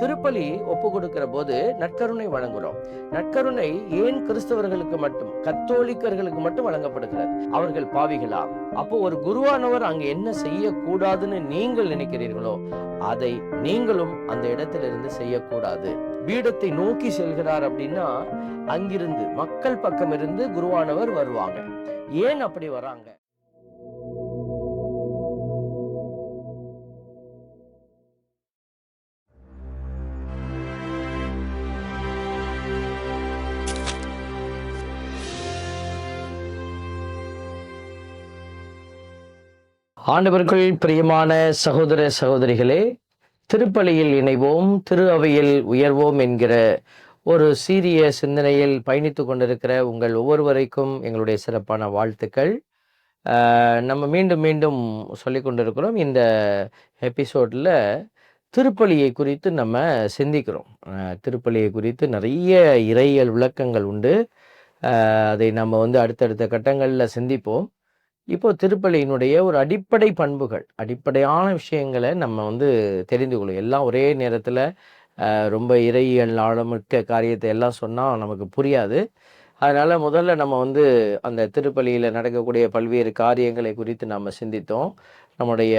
திருப்பலி ஒப்பு கொடுக்கிற போது நற்கருணை வழங்குறோம். நற்கருணை ஏன் கிறிஸ்தவர்களுக்கு மட்டும் கத்தோலிக்கர்களுக்கு மட்டும் வழங்கப்படுகிறது? அவர்கள் பாவிகளா? அப்போ ஒரு குருவானவர் அங்க என்ன செய்யக்கூடாதுன்னு நீங்கள் நினைக்கிறீர்களோ அதை நீங்களும் அந்த இடத்திலிருந்து செய்யக்கூடாது. பீடத்தை நோக்கி செல்கிறார் அப்படின்னா அங்கிருந்து மக்கள் பக்கம் இருந்து குருவானவர் வருவாங்க. ஏன் அப்படி வராங்க? ஆண்டவர்கள் பிரியமான சகோதர சகோதரிகளே திருப்பலியில் இணைவோம் திரு அவையில் உயர்வோம் என்கிற ஒரு சீரிய சிந்தனையில் பயணித்து கொண்டிருக்கிற உங்கள் ஒவ்வொருவரைக்கும் எங்களுடைய சிறப்பான வாழ்த்துக்கள். நம்ம மீண்டும் மீண்டும் சொல்லி கொண்டிருக்கிறோம். இந்த எபிசோடில் திருப்பலியை குறித்து நம்ம சிந்திக்கிறோம். திருப்பலியை குறித்து நிறைய இறையியல் விளக்கங்கள் உண்டு. அதை நம்ம வந்து அடுத்தடுத்த கட்டங்களில் சிந்திப்போம். இப்போ திருப்பலியினுடைய ஒரு அடிப்படை பண்புகள் அடிப்படையான விஷயங்களை நம்ம வந்து தெரிந்து கொள்ளும். எல்லாம் ஒரே நேரத்தில் ரொம்ப இறையியல் ஆழமிக்க காரியத்தை எல்லாம் சொன்னால் நமக்கு புரியாது. அதனால் முதல்ல நம்ம வந்து அந்த திருப்பலியில் நடக்கக்கூடிய பல்வேறு காரியங்களை குறித்து நாம் சிந்தித்தோம். நம்முடைய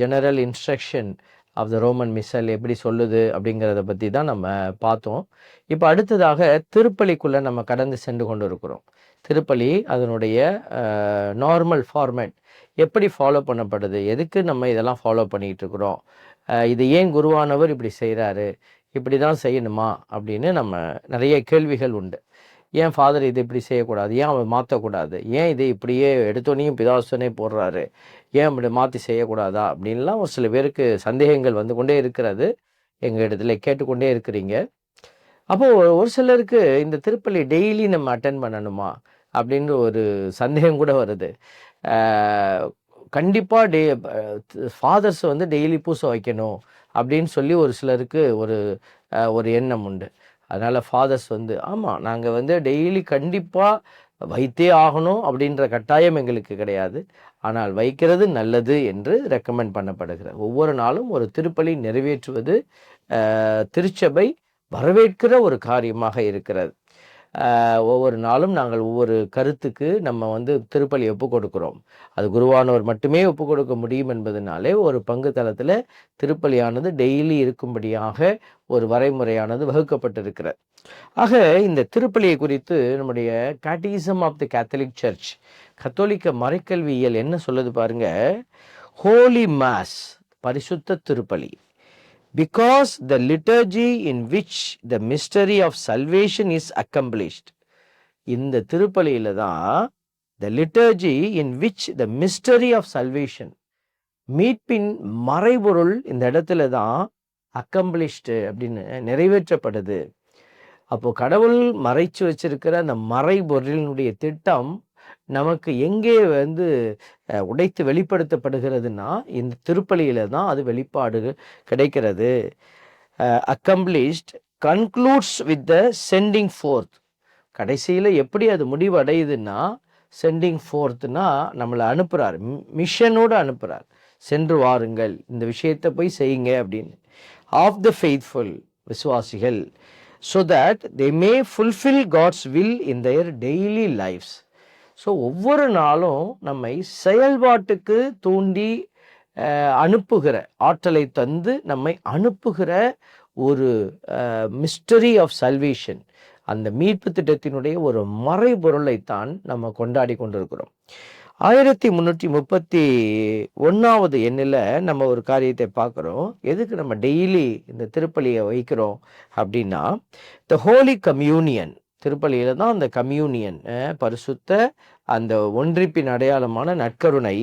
general instruction of the Roman missal எப்படி சொல்லுது அப்படிங்கிறத பற்றி தான் நம்ம பார்த்தோம். இப்போ அடுத்ததாக திருப்பலிக்குள்ளே நம்ம கடந்து சென்று கொண்டு இருக்கிறோம் திருப்பலி அதனுடைய நார்மல் ஃபார்மேட் எப்படி ஃபாலோ பண்ணப்படுது? எதுக்கு நம்ம இதெல்லாம் ஃபாலோ பண்ணிகிட்டு இருக்கிறோம்? இது ஏன் குருவானவர் இப்படி செய்கிறாரு இப்படி தான் செய்யணுமா? அப்படின்னு நம்ம நிறைய கேள்விகள் உண்டு. ஏன் ஃபாதர் இது இப்படி செய்யக்கூடாது? ஏன் அவர் மாற்றக்கூடாது ஏன் இதை இப்படியே எடுத்தோனையும் பிதாசனே போடுறாரு? ஏன் இப்படி மாற்றி செய்யக்கூடாதா? அப்படின்லாம் ஒரு சில பேருக்கு சந்தேகங்கள் வந்து கொண்டே இருக்கிறது. எங்கள் இடத்துல கேட்டுக்கொண்டே இருக்கிறீங்க. அப்போது ஒரு- சிலருக்கு இந்த திருப்பலி டெய்லி நம்ம அட்டன் பண்ணணுமா? அப்படின்னு ஒரு சந்தேகம் கூட வருது. கண்டிப்பாக டே ஃபாதர்ஸ் வந்து டெய்லி பூசை வைக்கணும் அப்படின்னு சொல்லி ஒரு சிலருக்கு ஒரு ஒரு எண்ணம் உண்டு. அதனால் ஃபாதர்ஸ் வந்து ஆமாம் நாங்கள் வந்து டெய்லி கண்டிப்பாக வைத்தே ஆகணும் அப்படின்ற கட்டாயம் எங்களுக்கு கிடையாது. ஆனால் வைக்கிறது நல்லது என்று ரெக்கமெண்ட் பண்ணப்படுகிறது. ஒவ்வொரு நாளும் ஒரு திருப்பலி நிறைவேற்றுவது திருச்சபை வரவேற்கிற ஒரு காரியமாக இருக்கிறது. ஒவ்வொரு நாளும் நாங்கள் ஒவ்வொரு கருத்துக்கு நம்ம வந்து திருப்பலி ஒப்பு கொடுக்கிறோம். அது குருவானவர் மட்டுமே ஒப்பு கொடுக்க முடியும் என்பதனாலே ஒரு பங்கு தளத்தில் திருப்பலியானது டெய்லி இருக்கும்படியாக ஒரு வரைமுறையானது வகுக்கப்பட்டிருக்கிறது. ஆக இந்த திருப்பலியை குறித்து நம்முடைய catechism of the Catholic church கத்தோலிக்க மறைக்கல்வியல் என்ன சொல்லுது பாருங்க? ஹோலி மாஸ் பரிசுத்த திருப்பலி. Because the liturgy in which the mystery of salvation is accomplished இந்த திருப்பலியில தான் the liturgy in which the mystery of salvation மீட்பின் மறைபொருள் இந்த இடத்துல தான் accomplished அப்படின்னு நிறைவேற்றப்படுது அப்போ கடவுள் மறைச்சு வச்சிருக்கிற அந்த மறைபொருளினுடைய திட்டம் நமக்கு எங்கே வந்து உடைத்து வெளிப்படுத்தப்படுகிறதுனா இந்த திருப்பலியில தான் அது வெளிப்பாடு கிடைக்கிறது. Accomplished concludes with the sending forth கடைசியில் எப்படி அது முடிவடையுதுன்னா சென்டிங் ஃபோர்த்னா நம்மளை அனுப்புகிறார் மிஷனோடு அனுப்புகிறார் சென்று வாருங்கள். இந்த விஷயத்தை போய் செய்யுங்க அப்படின்னு. ஆஃப் த ஃபெய்த்ஃபுல் விசுவாசிகள். So that they may fulfil God's will in their daily lives so ஒவ்வொரு நாளும் நம்மை செயல்பாட்டுக்கு தூண்டி அனுப்புகிற ஆற்றலை தந்து நம்மை அனுப்புகிற ஒரு மிஸ்டரி ஆஃப் சல்வேஷன் அந்த மீட்பு திட்டத்தினுடைய ஒரு மறைபொருளைத்தான் நம்ம கொண்டாடி கொண்டிருக்கிறோம். ஆயிரத்தி முந்நூற்றி முப்பத்தி ஒன்றாவது எண்ணில் நம்ம ஒரு காரியத்தை பார்க்குறோம். எதுக்கு நம்ம டெய்லி இந்த திருப்பலியை வைக்கிறோம் அப்படின்னா த ஹோலி கம்யூனியன் திருப்பலியில் தான் அந்த கம்யூனியன் பரிசுத்த அந்த ஒன்றிப்பின் அடையாளமான நற்கருணை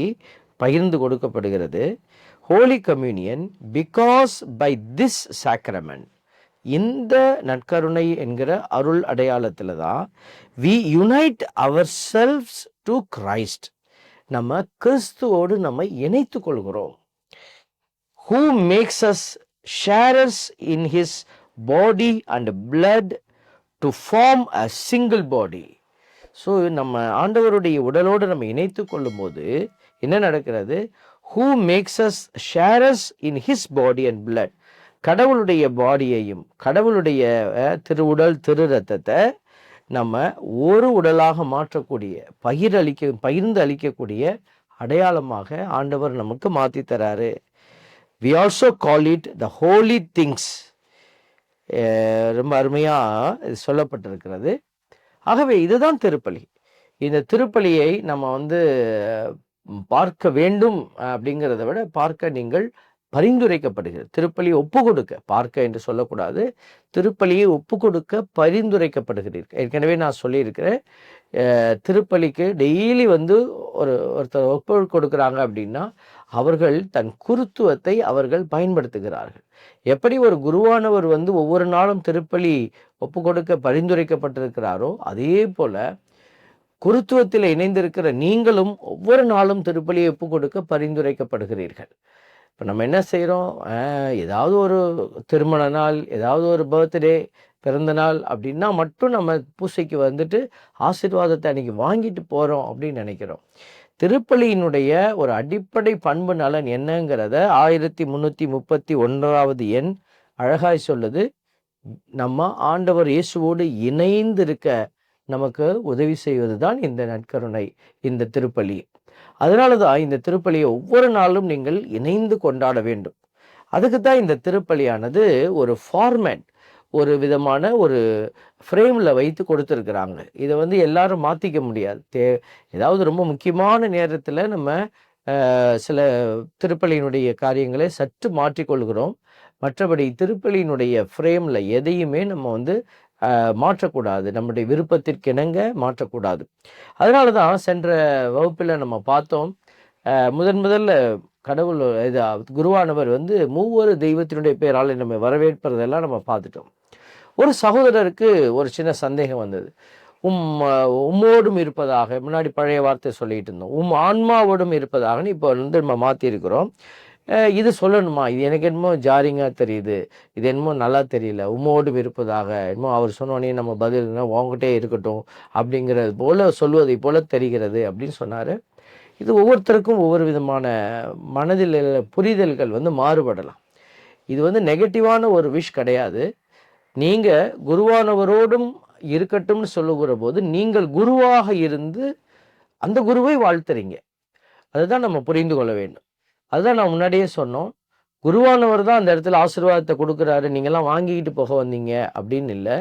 பகிர்ந்து கொடுக்கப்படுகிறது. Holy communion because by this sacrament இந்த நற்கருணை என்கிற அருள் அடையாளத்தில் தான் we unite ourselves to Christ நம்ம கிறிஸ்துவோடு நம்ம இணைத்து கொள்கிறோம். Who makes us sharers in his body and blood to form a single body so நம்ம ஆண்டவருடைய உடலோடு நம்ம இணைத்து கொள்ளும்போது என்ன நடக்கிறது? Who makes us sharers in his body and blood கடவுளுடைய பாடியையும் கடவுளுடைய திரு திருவுடல் திரு ரத்தத்தை நம்ம ஒரு உடலாக மாற்றக்கூடிய பகிரளிக்க பகிர்ந்து அளிக்கக்கூடிய அடையாளமாக ஆண்டவர் நமக்கு மாற்றி தராரு. We also call it the holy things ரொம்ப அருமையாக சொல்லப்பட்டிருக்கிறது. ஆகவே இதுதான் திருப்பலி. இந்த திருப்பலியை நம்ம வந்து பார்க்க வேண்டும் அப்படிங்கிறத விட பார்க்க நீங்கள் பரிந்துரைக்கப்படுகிறது. திருப்பலியை ஒப்பு கொடுக்க பார்க்க என்று சொல்லக்கூடாது. திருப்பலியை ஒப்பு கொடுக்க பரிந்துரைக்கப்படுகிறீர்கள். ஏற்கனவே நான் சொல்லியிருக்கிறேன். திருப்பலிக்கு டெய்லி வந்து ஒரு ஒருத்தர் ஒப்பு கொடுக்குறாங்க அப்படின்னா அவர்கள் தன் குருத்துவத்தை அவர்கள் பயன்படுத்துகிறார்கள். எப்படி ஒரு குருவானவர் வந்து ஒவ்வொரு நாளும் திருப்பலி ஒப்பு கொடுக்க பரிந்துரைக்கப்பட்டிருக்கிறாரோ அதே போல குருத்துவத்தில் இணைந்திருக்கிற நீங்களும் ஒவ்வொரு நாளும் திருப்பலியை ஒப்பு கொடுக்க பரிந்துரைக்கப்படுகிறீர்கள். இப்போ நம்ம என்ன செய்கிறோம் ஏதாவது ஒரு திருமண நாள் ஏதாவது ஒரு பர்த்டே பிறந்த நாள் அப்படின்னா மட்டும் நம்ம பூசைக்கு வந்துட்டு ஆசீர்வாதத்தை அன்னைக்கு வாங்கிட்டு போகிறோம் அப்படின்னு நினைக்கிறோம். திருப்பலியினுடைய ஒரு அடிப்படை பண்பு நலன் என்னங்கிறத ஆயிரத்தி முந்நூற்றி முப்பத்தி ஒன்றாவது எண் அழகாய் சொல்லுது. நம்ம ஆண்டவர் இயேசுவோடு இணைந்து இருக்க நமக்கு உதவி செய்வது தான் இந்த நற்கருணை இந்த திருப்பலி. அதனால தான் இந்த திருப்பலியை ஒவ்வொரு நாளும் நீங்கள் இணைந்து கொண்டாட வேண்டும். அதுக்கு தான் இந்த திருப்பலியானது ஒரு ஃபார்மேட் ஒரு விதமான ஒரு ஃப்ரேமில் வைத்து கொடுத்துருக்குறாங்க. இதை வந்து எல்லாரும் மாற்றிக்க முடியாது. தே ஏதாவது ரொம்ப முக்கியமான நேரத்தில் நம்ம சில திருப்பலியினுடைய காரியங்களை சற்று மாற்றிக்கொள்கிறோம். மற்றபடி திருப்பலியினுடைய ஃப்ரேமில் எதையுமே நம்ம வந்து மாற்றக்கூடாது. நம்முடைய விருப்பத்திற்கிணங்க மாற்றக்கூடாது. அதனால தான் சென்ற வகுப்பில் நம்ம பார்த்தோம் முதன் முதல்ல கடவுள் இது குருவானவர் வந்து மூவொரு தெய்வத்தினுடைய பேரால் நம்ம வரவேற்பதெல்லாம் நம்ம பார்த்துட்டோம். ஒரு சகோதரருக்கு ஒரு சின்ன சந்தேகம் வந்தது. உம் உம்மோடும் இருப்பதாக முன்னாடி பழைய வார்த்தை சொல்லிட்டு இருந்தோம். உம் ஆன்மாவோடும் இருப்பதாகன்னு இப்போ வந்து நம்ம மாற்றிருக்கிறோம் இது சொல்லணுமா? இது எனக்கு என்னமோ ஜாரிங்காக தெரியுது. இது என்னமோ நல்லா தெரியல. உம்மோடும் இருப்பதாக என்னமோ அவர் சொன்னோடனே நம்ம பதில் உங்ககிட்டே இருக்கட்டும் அப்படிங்கிறது போல் சொல்வதை போல் தெரிகிறது அப்படின்னு சொன்னார். இது ஒவ்வொருத்தருக்கும் ஒவ்வொரு விதமான மனதில் புரிதல்கள் வந்து மாறுபடலாம். இது வந்து நெகட்டிவான ஒரு விஷ் கிடையாது. நீங்கள் குருவானவரோடும் இருக்கட்டும்னு சொல்லுகிற போது நீங்கள் குருவாக இருந்து அந்த குருவை வாழ்த்துறீங்க. அதுதான் நம்ம புரிந்து கொள்ள வேண்டும். அதுதான் நான் முன்னாடியே சொன்னோம். குருவானவர் தான் அந்த இடத்துல ஆசீர்வாதத்தை கொடுக்குறாரு. நீங்கள்லாம் வாங்கிக்கிட்டு போக வந்தீங்க அப்படின்னு இல்லை.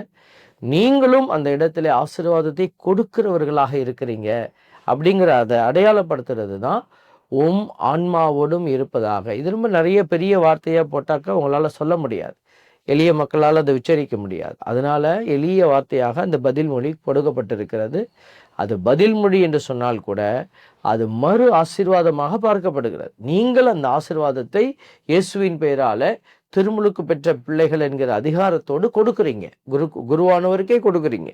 நீங்களும் அந்த இடத்துல ஆசீர்வாதத்தை கொடுக்கிறவர்களாக இருக்கிறீங்க அப்படிங்கிற அதை அடையாளப்படுத்துறது தான் உம் ஆன்மாவோடும் இருப்பதாக. இது ரொம்ப நிறைய பெரிய வார்த்தையாக போட்டாக்கா உங்களால் சொல்ல முடியாது. எளிய மக்களால் அதை உச்சரிக்க முடியாது. அதனால எளிய வார்த்தையாக அந்த பதில் மொழி கொடுக்கப்பட்டிருக்கிறது. அது பதில் மொழி என்று சொன்னால் கூட அது மறு ஆசீர்வாதமாக பார்க்கப்படுகிறது. நீங்கள் அந்த ஆசிர்வாதத்தை இயேசுவின் பெயரால திருமுழுக்கு பெற்ற பிள்ளைகள் என்கிற அதிகாரத்தோடு கொடுக்குறீங்க. குரு குருவானவருக்கே கொடுக்குறீங்க.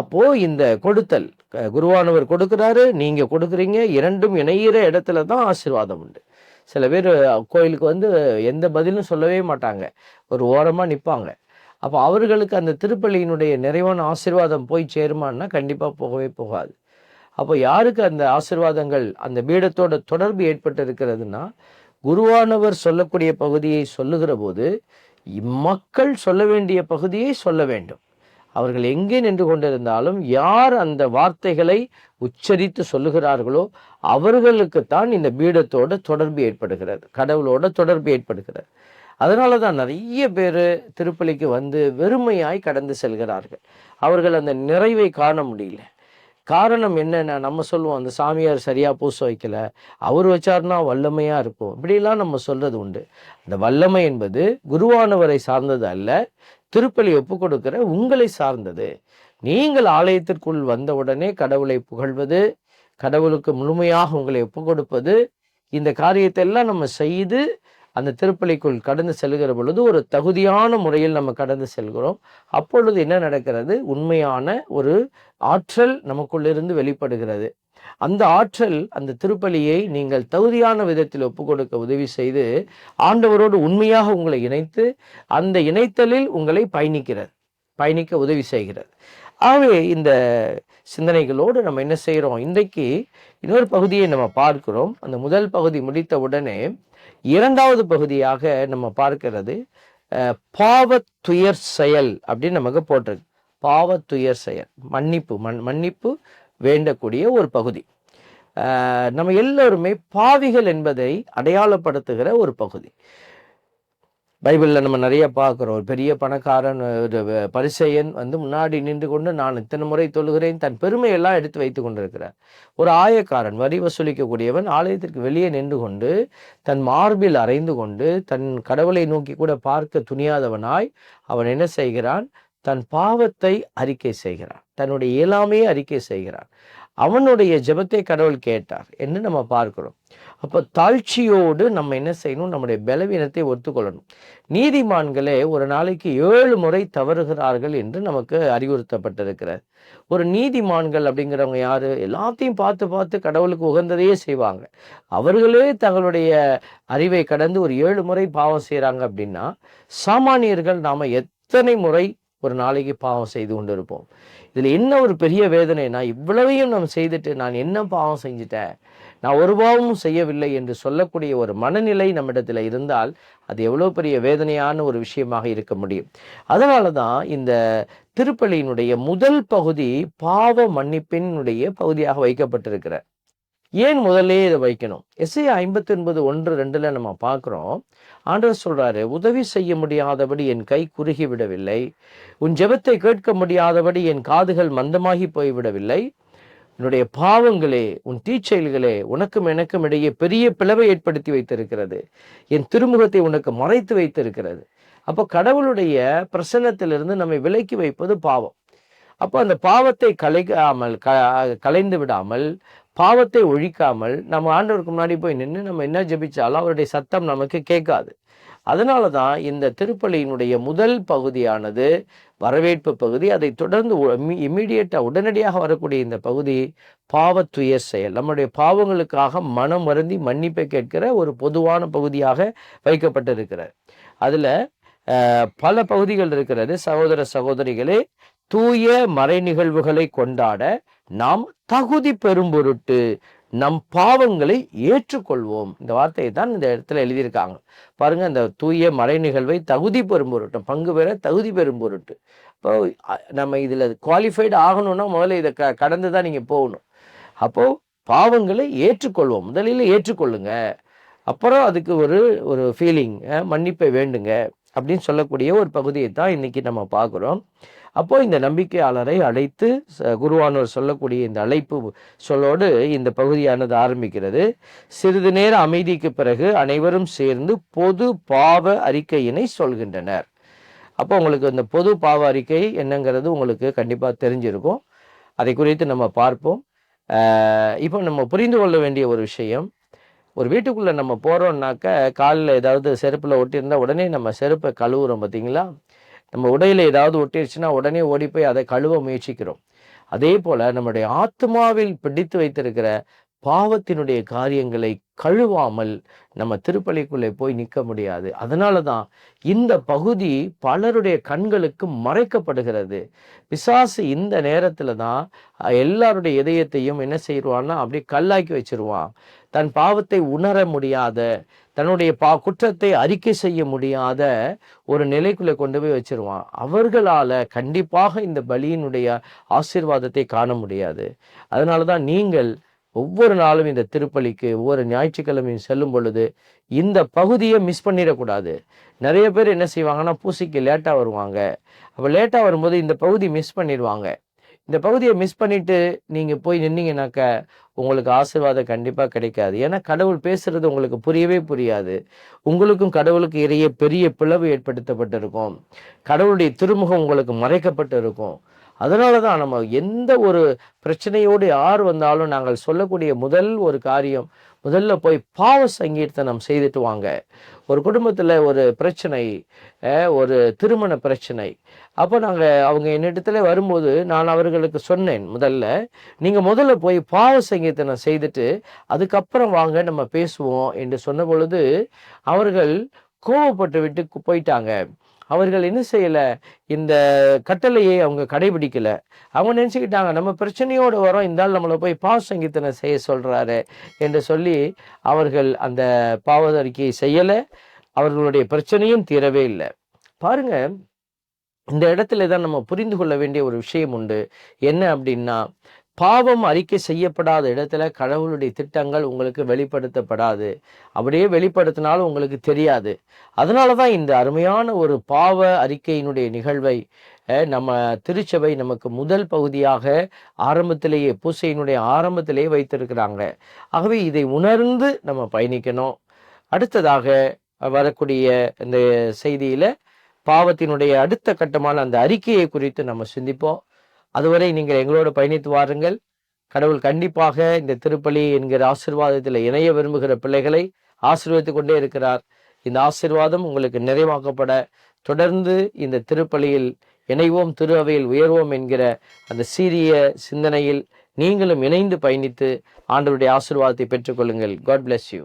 அப்போ இந்த கொடுத்தல் குருவானவர் கொடுக்குறாரு நீங்க கொடுக்குறீங்க இரண்டும் இணையிற இடத்துல தான் ஆசிர்வாதம் உண்டு. சில பேர் கோயிலுக்கு வந்து எந்த பதிலும் சொல்லவே மாட்டாங்க. ஒரு ஓரமாக நிற்பாங்க அப்போ அவர்களுக்கு அந்த திருப்பள்ளியினுடைய நிறைவான ஆசீர்வாதம் போய் சேருமான்னா கண்டிப்பாக போகவே போகாது. அப்போ யாருக்கு அந்த ஆசீர்வாதங்கள் அந்த பீடத்தோட தொடர்பு ஏற்பட்டு இருக்கிறதுனா குருவானவர் சொல்லக்கூடிய பகுதியை சொல்லுகிற போது மக்கள் சொல்ல வேண்டிய பகுதியை சொல்ல வேண்டும். அவர்கள் எங்கே நின்று கொண்டிருந்தாலும் யார் அந்த வார்த்தைகளை உச்சரித்து சொல்லுகிறார்களோ அவர்களுக்குத்தான் இந்த பீடத்தோட தொடர்பு ஏற்படுகிறது கடவுளோட தொடர்பு ஏற்படுகிறது. அதனால தான் நிறைய பேர் திருப்பலிக்கு வந்து வெறுமையாய் கடந்து செல்கிறார்கள். அவர்கள் அந்த நிறைவை காண முடியல. காரணம் என்னென்ன நம்ம சொல்லுவோம் அந்த சாமியார் சரியாக பூச வைக்கல அவர் வச்சாருன்னா வல்லமையாக இருக்கும். இப்படிலாம் நம்ம சொல்கிறது உண்டு. அந்த வல்லமை என்பது குருவானவரை சார்ந்தது அல்ல திருப்பலி ஒப்பு கொடுக்கிற உங்களை சார்ந்தது. நீங்கள் ஆலயத்திற்குள் வந்தவுடனே கடவுளை புகழ்வது கடவுளுக்கு முழுமையாக உங்களை ஒப்பு கொடுப்பது இந்த காரியத்தை எல்லாம் நம்ம செய்து அந்த திருப்பலிக்குள் கடந்து செல்கிற பொழுது ஒரு தகுதியான முறையில் நம்ம கடந்து செல்கிறோம். அப்பொழுது என்ன நடக்கிறது? உண்மையான ஒரு ஆற்றல் நமக்குள்ளிருந்து வெளிப்படுகிறது. அந்த ஆற்றல் அந்த திருப்பலியை நீங்கள் தகுதியான விதத்தில் ஒப்புக்கொடுக்க உதவி செய்து ஆண்டவரோடு உண்மையாக உங்களை இணைத்து அந்த இணைத்தலில் உங்களை பயணிக்கிறது பயணிக்க உதவி செய்கிறது. ஆகவே இந்த சிந்தனைகளோடு நம்ம என்ன செய்கிறோம்? இன்றைக்கு இன்னொரு பகுதியை நம்ம பார்க்கிறோம். அந்த முதல் பகுதி முடித்த உடனே இரண்டாவது பகுதியாக நம்ம பார்க்கிறது பாவத்துயர் செயல் அப்படின்னு நமக்கு போட்டிருக்கு. பாவத்துயர் செயல் மன்னிப்பு மன் மன்னிப்பு வேண்டக்கூடிய ஒரு பகுதி. நம்ம எல்லோருமே பாவிகள் என்பதை அடையாளப்படுத்துகிற ஒரு பகுதி. பைபிளில் நம்ம நிறைய பார்க்குறோம். ஒரு பெரிய பணக்காரன் ஒரு பரிசையன் வந்து முன்னாடி நின்று கொண்டு நான் இத்தனை முறை தொழுகிறேன் தன் பெருமையெல்லாம் எடுத்து வைத்து கொண்டிருக்கிறார். ஒரு ஆயக்காரன் வரி வசூலிக்கக்கூடியவன் ஆலயத்திற்கு வெளியே நின்று கொண்டு தன் மார்பில் அறைந்து கொண்டு தன் கடவுளை நோக்கி கூட பார்க்க துணியாதவனாய் அவன் என்ன செய்கிறான்? தன் பாவத்தை அறிக்கை செய்கிறான். தன்னுடைய இயலாமையை அறிக்கை செய்கிறான். அவனுடைய ஜெபத்தை கடவுள் கேட்டார். என்று நம்ம பார்க்கிறோம். அப்போ தாழ்ச்சியோடு நம்ம என்ன செய்யணும்? நம்முடைய பலவீனத்தை ஒத்துக்கொள்ளணும். நீதிமான்களே ஒரு நாளைக்கு ஏழு முறை தவறுகிறார்கள் என்று நமக்கு அறிவுறுத்தப்பட்டிருக்கிறார் ஒரு நீதிமான்கள் அப்படிங்கிறவங்க யாரு? எல்லாத்தையும் பார்த்து பார்த்து கடவுளுக்கு உகந்ததையே செய்வாங்க. அவர்களே தங்களுடைய அறிவை கடந்து ஒரு ஏழு முறை பாவம் செய்கிறாங்க அப்படின்னா சாமானியர்கள் நாம் எத்தனை முறை ஒரு நாளைக்கு பாவம் செய்து கொண்டிருப்போம்? இதில் என்ன ஒரு பெரிய வேதனைனா இவ்வளவையும் நம்ம செய்துட்டு நான் என்ன பாவம் செஞ்சுட்டேன்? நான் ஒரு பாவமும் செய்யவில்லை என்று சொல்லக்கூடிய ஒரு மனநிலை நம்மிடத்தில் இருந்தால் அது எவ்வளோ பெரிய வேதனையான ஒரு விஷயமாக இருக்க முடியும். அதனால தான் இந்த திருப்பலியினுடைய முதல் பகுதி பாவ மன்னிப்பினுடைய பகுதியாக வைக்கப்பட்டிருக்கிற ஏன் முதல்லே இதை வைக்கணும்? எஸ்ஐ ஐம்பத்தி ஒன்பது ஒன்று ரெண்டுல நம்ம பார்க்குறோம். ஆண்டவர் சொல்றாரு உதவி செய்ய முடியாதபடி என் கை குறுகி விடவில்லை. உன் ஜெபத்தை கேட்க முடியாதபடி என் காதுகள் மந்தமாகி போய்விடவில்லை என்னுடைய பாவங்களே உன் தீச்செயல்களே உனக்கும் எனக்கும் இடையே பெரிய பிளவை ஏற்படுத்தி வைத்திருக்கிறது. என் திருமுகத்தை உனக்கு மறைத்து வைத்திருக்கிறது. அப்போ கடவுளுடைய பிரசன்னத்திலிருந்து நம்மை விலக்கி வைப்பது பாவம். அப்போ அந்த பாவத்தை கலைக்காமல் க கலைந்து விடாமல் பாவத்தை ஒழிக்காமல் நம்ம ஆண்டவருக்கு முன்னாடி போய் நின்று நம்ம என்ன ஜபிச்சாலும் அவருடைய சத்தம் நமக்கு கேட்காது. அதனால தான் இந்த திருப்பலியினுடைய முதல் பகுதியானது வரவேற்பு பகுதி அதை தொடர்ந்து இம்மிடியட்டாக உடனடியாக வரக்கூடிய இந்த பகுதி பாவத்துயர் செயல். நம்முடைய பாவங்களுக்காக மனம் வருந்தி மன்னிப்பை கேட்கிற ஒரு பொதுவான பகுதியாக வைக்கப்பட்டிருக்கிறார் அதில் பல பகுதிகள் இருக்கிறது. சகோதர சகோதரிகளே தூய மறை நிகழ்வுகளை கொண்டாட நாம் தகுதி பெறும் பொருட்டு நம் பாவங்களை ஏற்றுக்கொள்வோம். இந்த வார்த்தையை தான் இந்த இடத்துல எழுதியிருக்காங்க. பாருங்க இந்த தூய மறை நிகழ்வை தகுதி பெறும் பொருட்டு பங்கு பெற தகுதி பெறும் பொருட்டு இப்போ நம்ம இதில் குவாலிஃபைடு ஆகணும்னா முதல்ல இதை க கடந்து தான் நீங்கள் போகணும். அப்போது பாவங்களை ஏற்றுக்கொள்வோம். முதலில் ஏற்றுக்கொள்ளுங்க. அப்புறம் அதுக்கு ஒரு ஒரு ஃபீலிங் மன்னிப்பை வேண்டுங்க. அப்படின்னு சொல்லக்கூடிய ஒரு பகுதியை தான் இன்னைக்கு நம்ம பார்க்குறோம். அப்போ இந்த நம்பிக்கையாளரை அழைத்து ச- சொல்லக்கூடிய இந்த அழைப்பு சொல்லோடு இந்த பகுதியானது ஆரம்பிக்கிறது. சிறிது நேர அமைதிக்கு பிறகு அனைவரும் சேர்ந்து பொது பாவ அறிக்கையினை சொல்கின்றனர். அப்போ உங்களுக்கு இந்த பொது பாவ அறிக்கை என்னங்கிறது உங்களுக்கு கண்டிப்பாக தெரிஞ்சிருக்கும். அதை குறித்து நம்ம பார்ப்போம். இப்போ நம்ம புரிந்து கொள்ள வேண்டிய ஒரு விஷயம் ஒரு வீட்டுக்குள்ளே நம்ம போகிறோம்னாக்க காலில் ஏதாவது செருப்பில் ஒட்டியிருந்தால் உடனே நம்ம செருப்பை கழுவுறோம் பார்த்தீங்களா நம்ம உடையில் ஏதாவது ஒட்டிருச்சுன்னா உடனே ஓடி போய் அதை கழுவ முயற்சிக்கிறோம். அதே போல் நம்முடைய ஆத்மாவில் பிடித்து வைத்திருக்கிற பாவத்தினுடைய காரியங்களை கழுவாமல் நம்ம திருப்பலிக்குள்ளே போய் நிற்க முடியாது. அதனால தான் இந்த பகுதி பலருடைய கண்களுக்கு மறைக்கப்படுகிறது. பிசாசு இந்த நேரத்தில் தான் எல்லாருடைய இதயத்தையும் என்ன செய்வான்னா அப்படியே கல்லாக்கி வச்சிருவான். தன் பாவத்தை உணர முடியாத தன்னுடைய பா குற்றத்தை அறிக்கை செய்ய முடியாத ஒரு நிலைக்குள்ளே கொண்டு போய் வச்சிருவான். அவர்களால் கண்டிப்பாக இந்த பலியினுடைய ஆசீர்வாதத்தை காண முடியாது. அதனால தான் நீங்கள் ஒவ்வொரு நாளும் இந்த திருப்பலிக்கு ஒவ்வொரு ஞாயிற்றுக்கிழமையும் செல்லும் பொழுது இந்த பகுதியை மிஸ் பண்ணிடக்கூடாது. நிறைய பேர் என்ன செய்வாங்கன்னா பூசிக்கு லேட்டாக வருவாங்க. அப்போ லேட்டாக வரும்போது இந்த பகுதி மிஸ் பண்ணிடுவாங்க. இந்த பகுதியை மிஸ் பண்ணிட்டு நீங்கள் போய் நின்னீங்கனாக்க உங்களுக்கு ஆசீர்வாதம் கண்டிப்பாக கிடைக்காது. ஏன்னா கடவுள் பேசுறது உங்களுக்கு புரியவே புரியாது. உங்களுக்கும் கடவுளுக்கு இடையே பெரிய பிளவு ஏற்படுத்தப்பட்டிருக்கும். கடவுளுடைய திருமுகம் உங்களுக்கு மறைக்கப்பட்டு இருக்கும் அதனால தான் நம்ம எந்த ஒரு பிரச்சனையோடு யார் வந்தாலும் நாங்கள் சொல்லக்கூடிய முதல் ஒரு காரியம் முதல்ல போய் பாவ சங்கீர்த்தனம் செய்துட்டு வாங்க. ஒரு குடும்பத்தில் ஒரு பிரச்சனை ஒரு திருமண பிரச்சனை. அப்போ நாங்கள் அவங்க என்னிடத்துல வரும்போது நான் அவர்களுக்கு சொன்னேன் முதல்ல நீங்கள் முதல்ல போய் பாவ சங்கீர்த்தனம் செய்துட்டு அதுக்கப்புறம் வாங்க நம்ம பேசுவோம் என்று சொன்ன பொழுது அவர்கள் கோவப்பட்டு விட்டு போயிட்டாங்க. அவர்கள் என்ன செய்யலை? இந்த கட்டளையை அவங்க கடைபிடிக்கலை. அவங்க நினச்சிக்கிட்டாங்க நம்ம பிரச்சனையோடு வரோம் இந்த நம்மளை போய் பாவ சங்கீர்த்தனை செய்ய சொல்கிறாரு என்று சொல்லி அவர்கள் அந்த பாவதறிக்கையை செய்யலை. அவர்களுடைய பிரச்சனையும் தீரவே இல்லை. பாருங்க இந்த இடத்துல தான் நம்ம புரிந்து கொள்ள வேண்டிய ஒரு விஷயம் உண்டு. என்ன அப்படின்னா பாவம் அறிக்கை செய்யப்படாத இடத்துல கடவுளுடைய திட்டங்கள் உங்களுக்கு வெளிப்படுத்தப்படாது. அப்படியே வெளிப்படுத்தினாலும் உங்களுக்கு தெரியாது. அதனால தான் இந்த அருமையான ஒரு பாவ அறிக்கையினுடைய நிகழ்வை நம்ம திருச்சபை நமக்கு முதல் பகுதியாக ஆரம்பத்திலேயே பூசையினுடைய ஆரம்பத்திலேயே வைத்திருக்கிறாங்க. ஆகவே இதை உணர்ந்து நம்ம பயணிக்கணும். அடுத்ததாக வரக்கூடிய இந்த செய்தியில் பாவத்தினுடைய அடுத்த கட்டமான அந்த அறிக்கையை குறித்து நம்ம சிந்திப்போம். அதுவரை நீங்கள் எங்களோடு பயணித்து வாருங்கள். கடவுள் கண்டிப்பாக இந்த திருப்பலி என்கிற ஆசீர்வாதத்தில் இணைய விரும்புகிற பிள்ளைகளை ஆசீர்வதித்து கொண்டே இருக்கிறார். இந்த ஆசீர்வாதம் உங்களுக்கு நிறைவாக்கப்பட தொடர்ந்து இந்த திருப்பலியில் இணைவோம் திரு அவையில் உயர்வோம் என்கிற அந்த சீரிய சிந்தனையில் நீங்களும் இணைந்து பயணித்து ஆண்டவருடைய ஆசீர்வாதத்தை பெற்றுக்கொள்ளுங்கள் காட் பிளஸ் யூ